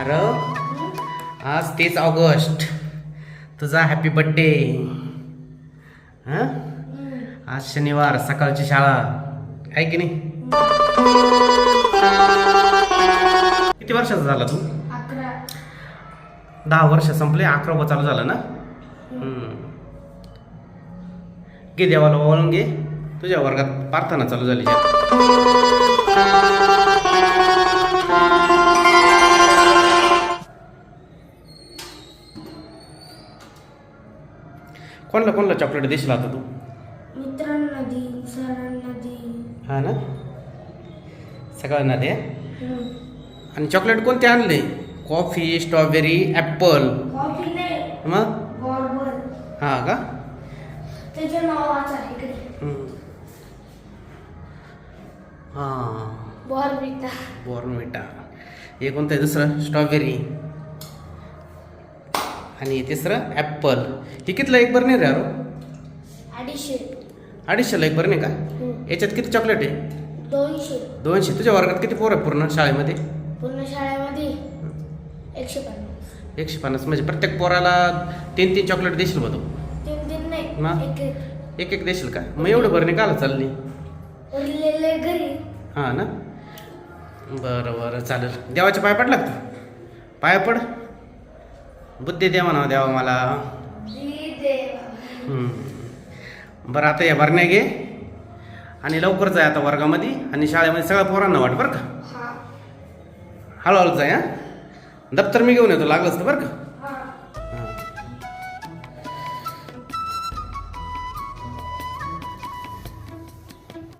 अरे आज तेच ऑगस्ट. तुझा हॅपी बर्थडे हां? आज शनिवार सकाळची शाळा. आहे की नाही? किती वर्षाचा झाला तू? अकरा. दहा वर्ष संपले अकरावा चालू झालं ना. घे देवाला वळून घे. तुझ्या वर्गात प्रार्थना चालू झाली. कोणला कोणला चॉकलेट देशील आता तू? मित्रांना सरांना हा ना? सगळ्यांना दे. आणि चॉकलेट कोणते आणले? कॉफी स्ट्रॉबेरी ॲपल कॉफी नाही. मग? बॉर्बर हा का? त्याचं नाव वाचा इकडे. हम्म. हां. बॉर्बिटा बॉर्नविटा हे कोणतं आहे दुसरं? स्ट्रॉबेरी आणि तिसरं ॲपल. हे कितलं एक बरं नाही रे अरो अडीचशे. अडीचशेला एक बरं नाही का. याच्यात किती चॉकलेट आहे? दोनशे. दोनशे. तुझ्या वर्गात किती पोरं आहे पूर्ण शाळेमध्ये? पूर्ण शाळेमध्ये एकशे पन्नास. एकशे पन्नास. म्हणजे प्रत्येक पोराला तीन तीन चॉकलेट देशील बघ तू? तीन तीन? नाही एक एक. देशील का? मग एवढं नाही काला चालली? घरी. हां ना? बरं बरं. चालेल. देवाच्या पाय पडला का तू पाया पड. बुद्धी द्या म्हणा द्यावा मला. देवा हम्म. बरं आता या भरण्या घे आणि लवकर जाय आता वर्गामध्ये आणि शाळेमध्ये सगळ्या पोरांना वाट बरं का? हा. हळूहळू जाय हां? दप्तर मी घेऊन येतो लागलंच तर बरं का?